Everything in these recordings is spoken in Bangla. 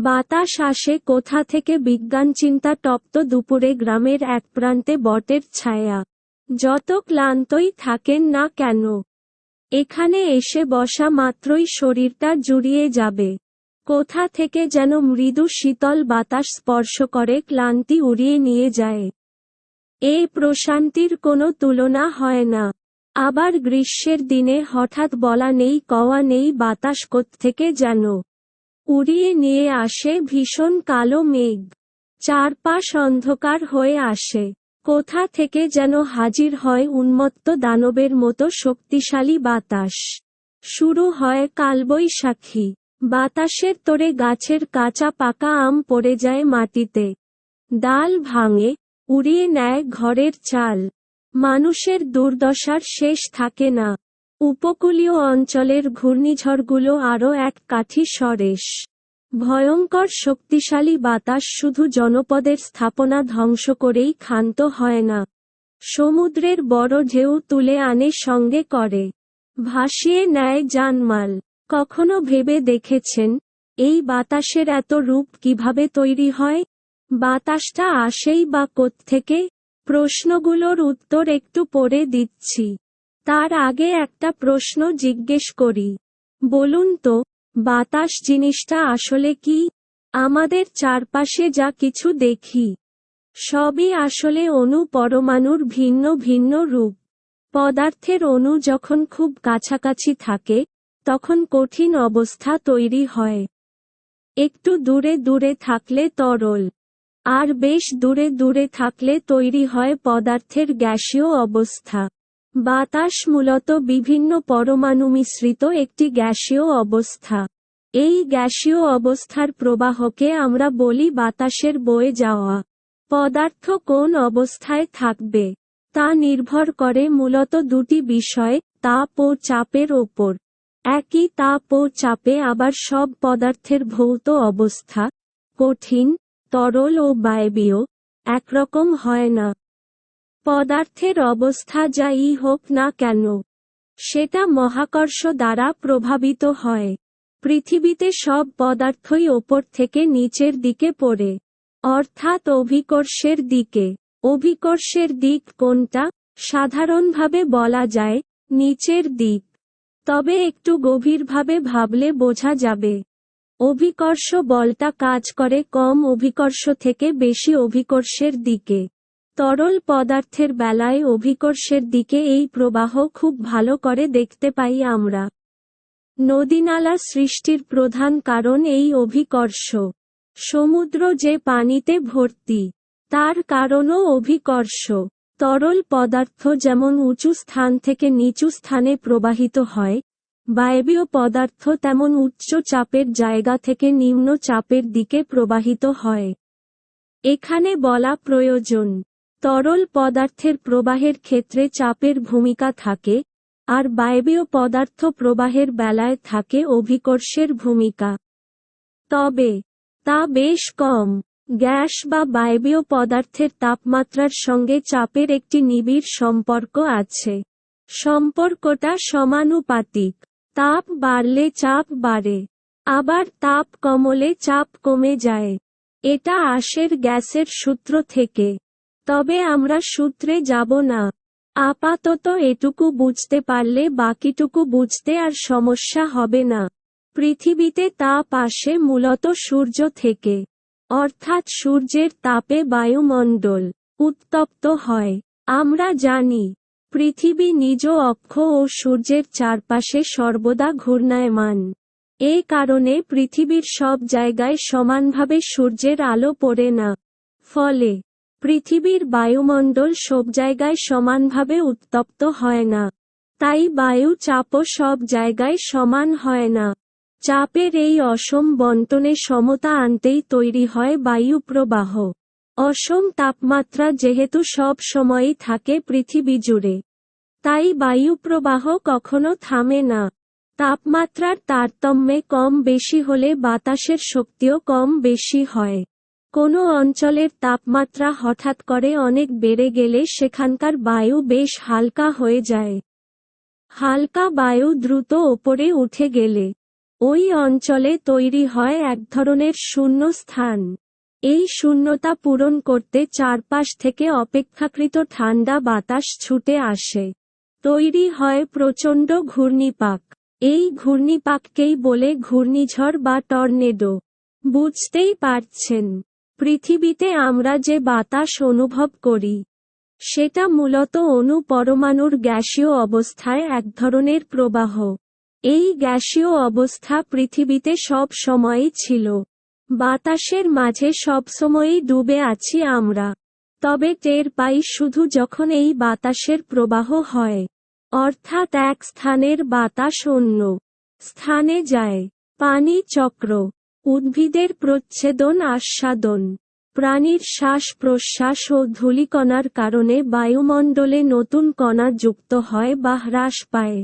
বাতাস আসে কোথা থেকে বিজ্ঞান চিন্তা টপ্ত দুপুরে গ্রামের এক প্রান্তে বটের ছায়া। যত ক্লান্তই থাকেন না কেন, এখানে এসে বসা মাত্রই শরীরটা জুড়িয়ে যাবে। কোথা থেকে যেন মৃদু শীতল বাতাস স্পর্শ করে ক্লান্তি উড়িয়ে নিয়ে যায়। এই প্রশান্তির কোনো তুলনা হয় না। আবার গ্রীষ্মের দিনে হঠাৎ বলা নেই কওয়া নেই বাতাস কোথ থেকে যেন। উড়িয়ে নিয়ে আসে ভীষণ কালো মেঘ। চারপাশ অন্ধকার হয়ে আসে। কোথা থেকে যেন হাজির হয় উন্মত্ত দানবের মতো শক্তিশালী বাতাস। শুরু হয় কালবৈশাখী। বাতাসের তোরে গাছের কাঁচা পাকা আম পড়ে যায় মাটিতে। ডাল ভাঙে, উড়িয়ে নেয় ঘরের চাল। মানুষের দুর্দশার শেষ থাকে না। উপকূলীয় অঞ্চলের ঘূর্ণিঝড়গুলো আরও এক কাঠি সরেশ। ভয়ঙ্কর শক্তিশালী বাতাস শুধু জনপদের স্থাপনা ধ্বংস করেই ক্ষান্ত হয় না, সমুদ্রের বড় ঢেউ তুলে আনে সঙ্গে করে। ভাসিয়ে নেয় জানমাল। কখনো ভেবে দেখেছেন, এই বাতাসের এত রূপ কীভাবে তৈরি হয়? বাতাসটা আসেই বা থেকে প্রশ্নগুলোর উত্তর একটু পরে দিচ্ছি। তার আগে একটা প্রশ্ন জিজ্ঞেস করি। বলুন তো, বাতাস জিনিসটা আসলে কি? আমাদের চারপাশে যা কিছু দেখি, সবই আসলে অণু পরমাণুর ভিন্ন ভিন্ন রূপ। পদার্থের অণু যখন খুব কাছাকাছি থাকে, তখন কঠিন অবস্থা তৈরি হয়। একটু দূরে দূরে থাকলে তরল, আর বেশ দূরে দূরে থাকলে তৈরি হয় পদার্থের গ্যাসীয় অবস্থা। বাতাস মূলত বিভিন্ন পরমাণু মিশ্রিত একটি গ্যাসীয় অবস্থা। এই গ্যাসীয় অবস্থার প্রবাহকে আমরা বলি বাতাসের বয়ে যাওয়া পদার্থ কোন অবস্থায় থাকবে, তা নির্ভর করে মূলত দুটি বিষয়, তাপ ও চাপের ওপর। একই তাপ ও চাপে আবার সব পদার্থের ভৌত অবস্থা কঠিন, তরল ও বায়বীয়, একরকম হয় না। পদার্থের অবস্থা যাই হোক না কেন, সেটা মহাকর্ষ দ্বারা প্রভাবিত হয়। পৃথিবীতে সব পদার্থই ওপর থেকে নিচের দিকে পড়ে, অর্থাৎ অভিকর্ষের দিকে। অভিকর্ষের দিক কোনটা? সাধারণভাবে বলা যায়, নিচের দিক। তবে একটু গভীরভাবে ভাবলে বোঝা যাবে। অভিকর্ষ বলটা কাজ করে কম অভিকর্ষ থেকে বেশি অভিকর্ষের দিকে। তরল পদার্থের বেলায় অভিকর্ষের দিকে এই প্রবাহ খুব ভালো করে দেখতে পাই আমরা। নদীনালা সৃষ্টির প্রধান কারণ এই অভিকর্ষ। সমুদ্র যে পানিতে ভর্তি, তার কারণও অভিকর্ষ। তরল পদার্থ যেমন উঁচু স্থান থেকে নিচু স্থানে প্রবাহিত হয়, বায়বীয় পদার্থ তেমন উচ্চ চাপের জায়গা থেকে নিম্ন চাপের দিকে প্রবাহিত হয়। এখানে বলা প্রয়োজন। তরল পদার্থের প্রবাহের ক্ষেত্রে চাপের ভূমিকা থাকে, আর বায়বীয় পদার্থ প্রবাহের বেলায় থাকে অভিকর্ষের ভূমিকা। তবে, তা বেশ কম। গ্যাস বা বায়বীয় পদার্থের তাপমাত্রার সঙ্গে চাপের একটি নিবিড় সম্পর্ক আছে। সম্পর্কটা সমানুপাতিক। তাপ বাড়লে চাপ বাড়ে, আবার তাপ কমলে চাপ কমে যায়। এটা আসের গ্যাসের সূত্র থেকে। তবে আমরা সূত্রে যাব না। আপাতত এটুকু বুঝতে পারলে বাকিটুকু বুঝতে আর সমস্যা হবে না। পৃথিবীতে তাপ আসে মূলত সূর্য থেকে। অর্থাৎ সূর্যের তাপে বায়ুমণ্ডল উত্তপ্ত হয়। আমরা জানি, পৃথিবী নিজ অক্ষ ও সূর্যের চারপাশে সর্বদা ঘূর্ণায়মান। এ কারণে পৃথিবীর সব জায়গায় সমানভাবে সূর্যের আলো পড়ে না। ফলে পৃথিবীর বায়ুমণ্ডল সব জায়গায় সমানভাবে উত্তপ্ত হয় না। তাই বায়ু চাপও সব জায়গায় সমান হয় না। চাপের এই অসম বন্টনে সমতা আনতেই তৈরি হয় বায়ু প্রবাহ। অসম তাপমাত্রা যেহেতু সব সময়ই থাকে পৃথিবী জুড়ে। তাই বায়ু প্রবাহ কখনো থামে না। তাপমাত্রার তারতম্যে কম বেশি হলে বাতাসের শক্তিও কম বেশি হয়। কোনো অঞ্চলের তাপমাত্রা হঠাৎ করে অনেক বেড়ে গেলে সেখানকার বায়ু বেশ হালকা হয়ে যায়। হালকা বায়ু দ্রুত ওপরে উঠে গেলে ওই অঞ্চলে তৈরি হয় এক ধরনের শূন্য স্থান এই শূন্যতা পূরণ করতে চারপাশ থেকে অপেক্ষাকৃত ঠান্ডা বাতাস ছুটে আসে। তৈরি হয় প্রচণ্ড ঘূর্ণিপাক। এই ঘূর্ণিপাককেই বলে ঘূর্ণিঝড় বা টর্নেডো। বুঝতেই পারছেন। পৃথিবীতে আমরা যে বাতাস অনুভব করি, সেটা মূলত অণু পরমাণুর গ্যাসীয় অবস্থায় এক ধরনের প্রবাহ। এই গ্যাসীয় অবস্থা পৃথিবীতে সব সময়ই ছিল। বাতাসের মাঝে সবসময়ই ডুবে আছি আমরা। তবে টের পাই শুধু যখন এই বাতাসের প্রবাহ হয়। অর্থাৎ এক স্থানের বাতাস অন্য স্থানে যায়। পানি চক্র উদ্ভিদের প্রচ্ছেদন, আস্বাদন, প্রাণীর শ্বাস প্রশ্বাস ও ধূলিকণার কারণে বায়ুমণ্ডলে নতুন কণা যুক্ত হয় বা হ্রাস পায়।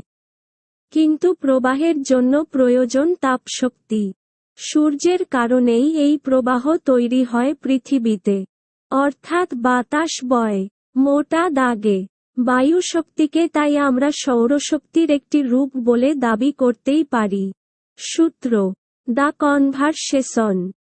কিন্তু প্রবাহের জন্য প্রয়োজন তাপশক্তি। সূর্যের কারণেই এই প্রবাহ তৈরি হয় পৃথিবীতে। অর্থাৎ বাতাস বয়, মোটা দাগে। বায়ু শক্তিকে তাই আমরা সৌরশক্তির একটি রূপ বলে দাবি করতেই পারি। সূত্র দ্য কনভারসেশন